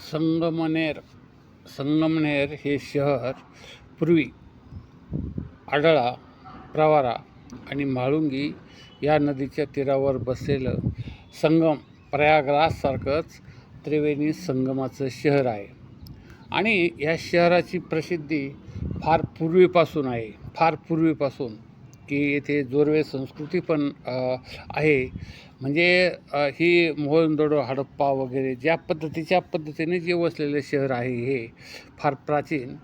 संगमनेर संगमनेर हे शहर पूर्वी आडळा प्रवारा आणि म्हाळुंगी या नदीच्या तीरावर बसलेलं संगम प्रयागराजसारखंच त्रिवेणी संगमाचं शहर आहे. आणि या शहराची प्रसिद्धी फार पूर्वीपासून आहे फार पूर्वीपासून. की येथे जोरवे संस्कृती पण आहे. म्हणजे ही मोहनदोडो हडप्पा वगैरे ज्या पद्धतीच्या पद्धतीने जे वसलेलं शहर आहे हे फार प्राचीन.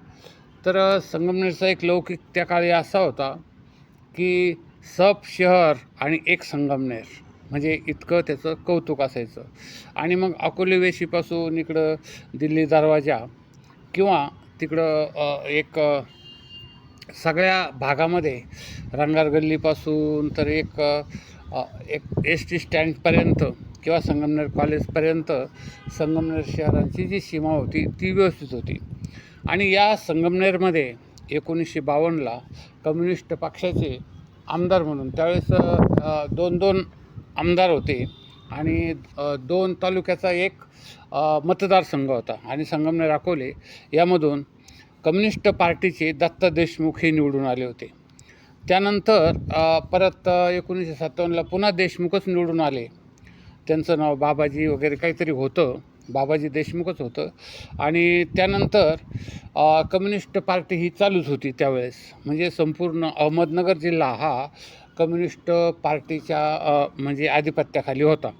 तर संगमनेरचा एक लौकिक त्या काळी असा होता की सब शहर आणि एक संगमनेर. म्हणजे इतकं त्याचं कौतुक असायचं. आणि मग अकोले वेशीपासून इकडं दिल्ली दरवाजा किंवा तिकडं एक सगळ्या भागामध्ये रंगार गल्लीपासून तर एक एक एस टी स्टँडपर्यंत किंवा संगमनेर कॉलेजपर्यंत संगमनेर शहराची जी सीमा होती ती व्यवस्थित होती. आणि या संगमनेरमध्ये एकोणीसशे बावन्नला कम्युनिस्ट पक्षाचे आमदार म्हणून त्यावेळेस दोन दोन आमदार होते आणि दोन तालुक्याचा एक मतदारसंघ होता. आणि संगमनेर अकोले यामधून कम्युनिस्ट पार्टीचे दत्ता देशमुख हे निवडून आले होते. त्यानंतर परत एकोणीसशे सत्तावन्नला पुन्हा देशमुखच निवडून आले. त्यांचं नाव बाबाजी वगैरे काहीतरी होतं. बाबाजी देशमुखच होतं. आणि त्यानंतर कम्युनिस्ट पार्टी ही चालूच होती त्यावेळेस. म्हणजे संपूर्ण अहमदनगर जिल्हा हा कम्युनिस्ट पार्टीच्या म्हणजे आधिपत्याखाली होता.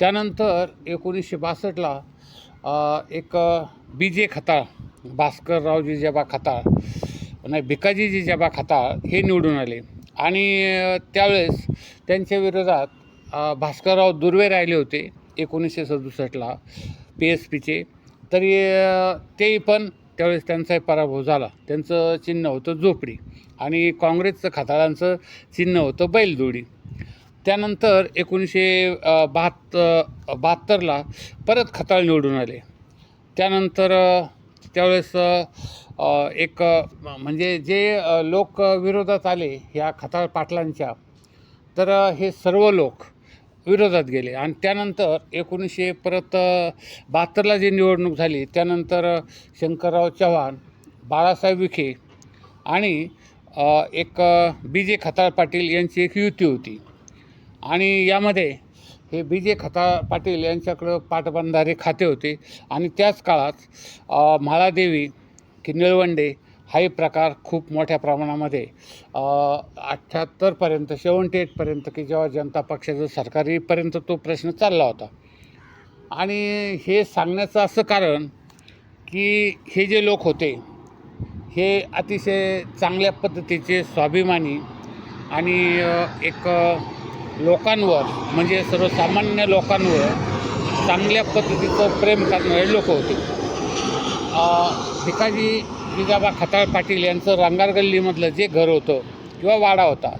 त्यानंतर एकोणीसशे बासष्टला एक बी जे खताळ भास्करराव जिजाबा खताळ नाही भिकाजी जिजाबा खताळ हे निवडून आले. आणि त्यावेळेस त्यांच्या विरोधात भास्करराव दुर्वे राहिले होते एकोणीसशे सदुसष्टला पी एस पीचे तरी तेही पण त्यावेळेस त्यांचाही पराभव झाला. त्यांचं चिन्ह होतं झोपडी आणि काँग्रेसचं खाताळांचं चिन्ह होतं बैलजोडी. त्यानंतर एकोणीसशे बहात्तर बहात्तरला परत खताळ निवडून आले. त्यानंतर त्यावेळेस एक म्हणजे जे लोक विरोधात आले ह्या खताळ पाटलांच्या तर हे सर्व लोक विरोधात गेले. आणि त्यानंतर एकोणीसशे परत बहात्तरला जी निवडणूक झाली त्यानंतर शंकरराव चव्हाण बाळासाहेब विखे आणि एक बी जे खताळ पाटील यांची एक युती होती. आणि यामध्ये हे बी जे खता पाटील यांच्याकडं पाटबंधारे खाते होते. आणि त्याच काळात अ, म्हाळादेवी की निळवंडे हाही प्रकार खूप मोठ्या प्रमाणामध्ये अठ्ठ्याहत्तरपर्यंत सेवन्टी एटपर्यंत की जेव्हा जनता पक्षाचं सरकार येईपर्यंत तो प्रश्न चालला होता. आणि हे सांगण्याचं असं कारण की हे जे लोक होते हे अतिशय चांगल्या पद्धतीचे स्वाभिमानी आणि एक लोकांवर म्हणजे सर्वसामान्य लोकांवर चांगल्या पद्धतीचं प्रेम करणारे लोक होते. भिकाजी जिजाबा खताळ पाटील यांचं रांगार गल्लीमधलं जे घर होतं किंवा वाडा होता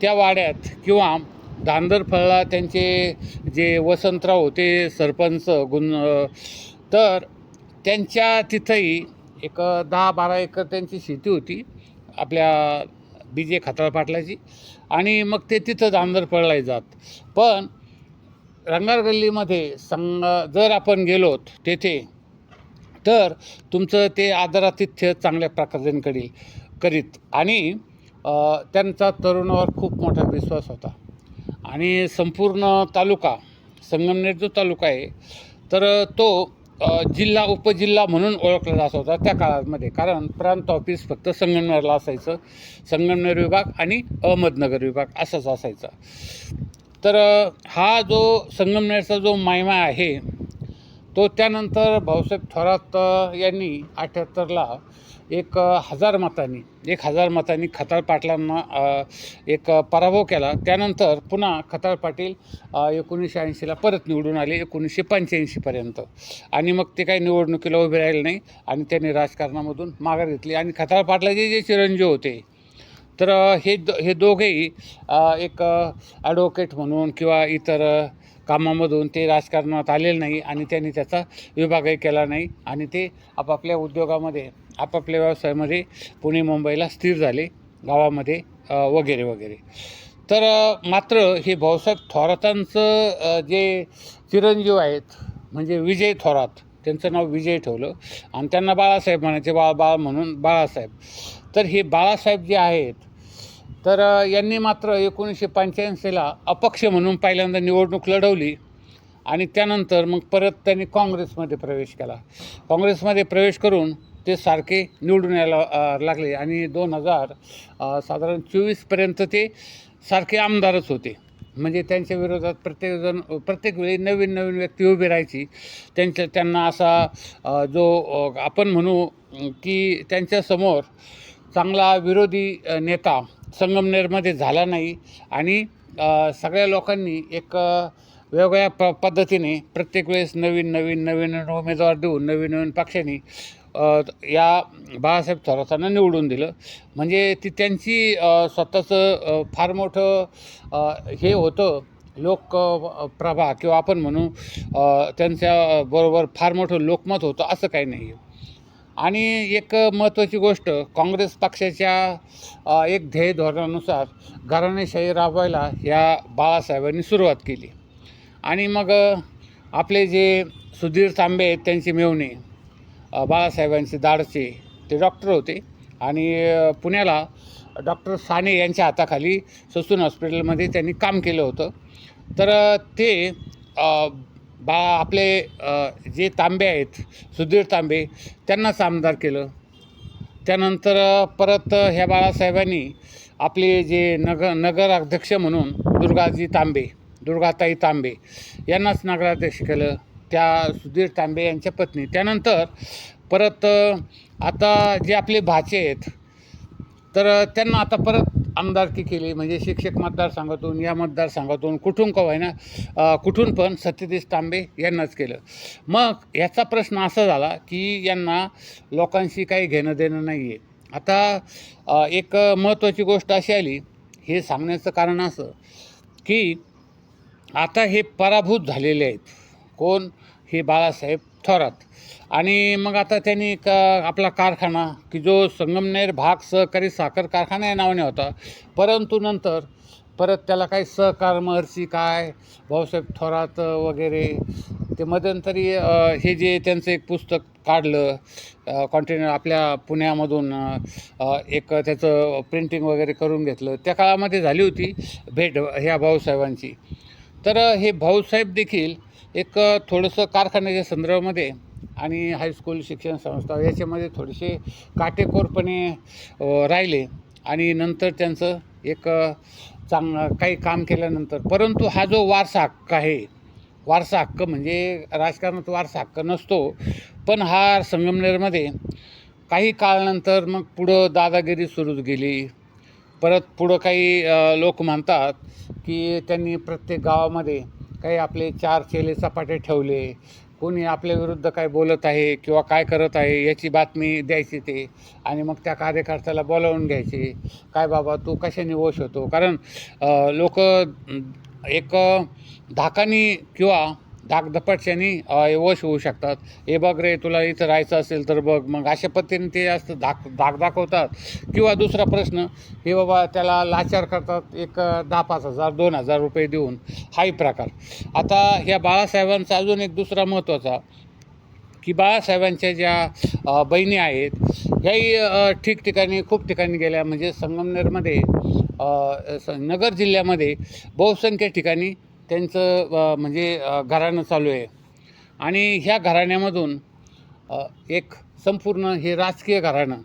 त्या वाड्यात किंवा दांदरफळला त्यांचे जे वसंतराव होते सरपंच गुन तर त्यांच्या तिथंही एक दहा बारा एकर त्यांची शेती होती आपल्या बी जे खताळ पाटलाची. आणि मग ते तिथंच आमदार पळलाय जात. पण रंगार गल्लीमध्ये संग जर आपण गेलोत तेथे तर तुमचं ते आदरातिथ्य चांगल्या प्रकारे करील करीत. आणि त्यांचा तरुणावर खूप मोठा विश्वास होता. आणि संपूर्ण तालुका संगमनेर जो तालुका आहे तर तो जिल्हा उपजिल्हा म्हणून ओळखला जात होता त्या काळामध्ये. कारण प्रांत ऑफिस फक्त संगमनेरला असायचं. संगमनेर विभाग आणि अहमदनगर विभाग असंच असायचा. तर हा जो संगमनेरचा जो मायमा आहे तो त्यानंतर भाऊसाहेब थोरात यांनी अठ्ठ्याहत्तरला एक हजार मतांनी एक हजार मतांनी खताळ पाटलांना एक पराभव केला. त्यानंतर पुन्हा खताळ पाटील एकोणीसशे ऐंशीला परत निवडून आले एकोणीसशे पंच्याऐंशीपर्यंत आणि मग ते काही निवडणुकीला उभे राहिले नाही आणि त्यांनी राजकारणामधून माघार घेतली. आणि खताळ पाटलाचे जे चिरंजीव होते तर हे द हे दोघेही एक ॲडव्होकेट म्हणून किंवा इतर कामामधून ते राजकारणात आलेलं नाही आणि त्यांनी त्याचा विभागही केला नाही. आणि ते आपापल्या उद्योगामध्ये आपापल्या व्यवसायामध्ये पुणे मुंबईला स्थिर झाले गावामध्ये वगैरे वगैरे. तर मात्र हे भाऊसाहेब थोरातांचं जे चिरंजीव आहेत म्हणजे विजय थोरात त्यांचं नाव विजय ठेवलं. आणि त्यांना बाळासाहेब म्हणायचे बाळ बाळ म्हणून बाळासाहेब. तर हे बाळासाहेब जे आहेत तर यांनी मात्र एकोणीसशे पंच्याऐंशीला अपक्ष म्हणून पहिल्यांदा निवडणूक लढवली. आणि त्यानंतर मग परत त्यांनी काँग्रेसमध्ये प्रवेश केला. काँग्रेसमध्ये प्रवेश करून ते सारखे निवडून यायला लागले. आणि दोन हजार साधारण चोवीसपर्यंत ते सारखे आमदारच होते. म्हणजे त्यांच्या विरोधात प्रत्येकजण प्रत्येक वेळी नवीन नवीन व्यक्ती उभी राहायची. त्यांच्या त्यांना असा जो आपण म्हणू की त्यांच्यासमोर चांगला विरोधी नेता संगमनेरमध्ये झाला नाही. आणि सगळ्या लोकांनी एक वेगवेगळ्या प पद्धतीने प्रत्येक वेळेस नवीन नवीन नवीन उमेदवार देऊन नवीन नवीन पक्षांनी या बाळासाहेब थोरातांना निवडून दिलं. म्हणजे ती त्यांची स्वतःचं फार मोठं हे होतं. लोक प्रभा किंवा आपण म्हणू त्यांच्याबरोबर त्यांच्या बरोबर फार मोठं लोकमत होतं असं काही नाही. आहे आणि एक महत्त्वाची गोष्ट काँग्रेस पक्षाच्या एक ध्येय धोरणानुसार घराणेशाही राबवायला या बाळासाहेबांनी सुरुवात केली. आणि मग आपले जे सुधीर तांबे आहेत त्यांचे मेवणे बाळासाहेबांचे दाडचे ते डॉक्टर होते. आणि पुण्याला डॉक्टर साने यांच्या हाताखाली ससून हॉस्पिटलमध्ये त्यांनी काम केलं होतं. तर ते बा आपले जे तांबे आहेत सुधीर तांबे त्यांनाच आमदार केलं. त्यानंतर परत ह्या बाळासाहेबांनी आपले जे नगर नगर अध्यक्ष म्हणून दुर्गाजी तांबे दुर्गाताई तांबे यांनाच नगराध्यक्ष केलं. त्या सुधीर तांबे यांच्या पत्नी. त्यानंतर परत आता जे आपले भाचे आहेत तर त्यांना आता परत आमदारकी केली. म्हणजे शिक्षक मतदारसंघातून या मतदारसंघातून कुठून का होईना कुठून पण सत्यदेश तांबे यांनाच केलं. मग याचा प्रश्न असा झाला की यांना लोकांशी काही घेणं देणं नाही आहे आता एक महत्त्वाची गोष्ट अशी आली हे सांगण्याचं कारण असं की आता हे पराभूत झालेले आहेत. कोण? हे बाळासाहेब थोरात. आणि मग आता त्यांनी एक आपला कारखाना की जो संगमनेर भाग सहकारी साखर कारखाना या नावाने होता. परंतु नंतर परत त्याला काही सहकार महर्षी काय भाऊसाहेब थोरात वगैरे ते मध्यंतरी हे जे त्यांचं एक पुस्तक काढलं कॉन्टेनर आपल्या पुण्यामधून एक त्याचं प्रिंटिंग वगैरे करून घेतलं. त्या काळामध्ये झाली होती भेट ह्या भाऊसाहेबांची. तर हे भाऊसाहेब देखील एक थोडंसं कारखान्याच्या संदर्भामध्ये आणि हायस्कूल शिक्षण संस्था याच्यामध्ये थोडेसे काटेकोरपणे राहिले आणि नंतर त्यांचं एक चांगलं काही काम केल्यानंतर. परंतु हा जो वारसा हक्क आहे वारसा हक्क म्हणजे राजकारणात वारसा हक्क नसतो पण हा संगमनेरमध्ये काही काळानंतर मग पुढं दादागिरी सुरू गेली. परत पुढं काही लोक म्हणतात की त्यांनी प्रत्येक गावामध्ये काही आपले चार चेले चपाटे ठेवले कोणी आपल्या विरुद्ध काय बोलत आहे किंवा काय करत आहे याची बातमी द्यायची ते आणि मग त्या कार्यकर्त्याला बोलावून घ्यायचे. काय बाबा तू कशाने वश होतो? कारण लोक एक धाकानी किंवा धाकधपटशाने वश होऊ शकतात. हे बघ रे तुला इथं राहायचं असेल तर बघ. मग अशा पद्धतीने ते असतं धाक धाक दाखवतात. किंवा दुसरा प्रश्न हे बाबा त्याला लाचार करतात एक दहा पाच हजार दोन हजार रुपये देऊन. हाही प्रकार. आता ह्या बाळासाहेबांचा अजून एक दुसरा महत्त्वाचा की बाळासाहेबांच्या ज्या बहिणी आहेत ह्याही ठिकठिकाणी खूप ठिकाणी गेल्या. म्हणजे संगमनेरमध्ये नगर जिल्ह्यामध्ये बहुसंख्य ठिकाणी त्यांचं म्हणजे घराणं चालू आहे. आणि ह्या घराण्यामधून एक संपूर्ण हे राजकीय घराणं.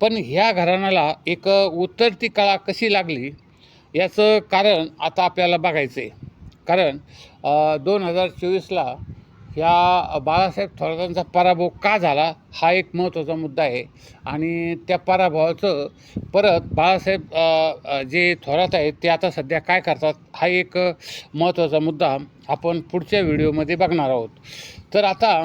पण ह्या घराण्याला एक उतरती कळा कशी लागली याचं कारण आता आपल्याला बघायचं आहे कारण दोन हजार चोवीसला या बाळासाहेब थोरातांचा पराभव का झाला हा एक महत्त्वाचा मुद्दा आहे. आणि त्या पराभवाचं परत बाळासाहेब जे थोरात आहेत ते आता सध्या काय करतात हा एक महत्त्वाचा मुद्दा आपण पुढच्या व्हिडिओमध्ये बघणार आहोत. तर आता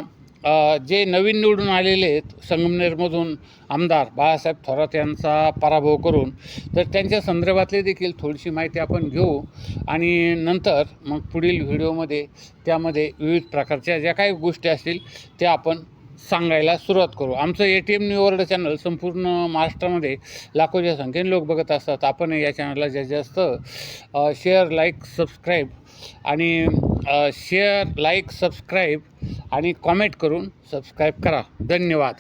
जे नवीन निवडून आलेले आहेत संगमनेरमधून आमदार बाळासाहेब थोरात यांचा पराभव करून तर त्यांच्या संदर्भातली देखील थोडीशी माहिती आपण घेऊ. आणि नंतर मग पुढील व्हिडिओमध्ये त्यामध्ये विविध प्रकारच्या ज्या काही गोष्टी असतील त्या आपण सांगायला सुरुवात करू. आमचं A T M new world channel संपूर्ण महाराष्ट्रामध्ये लाखोच्या संख्येने लोक बघत असतात. आपण या चॅनलला जास्तीत जास्त शेअर लाईक सबस्क्राईब आणि शेअर लाईक सबस्क्राईब आणि कॉमेंट करून सबस्क्राईब करा. धन्यवाद.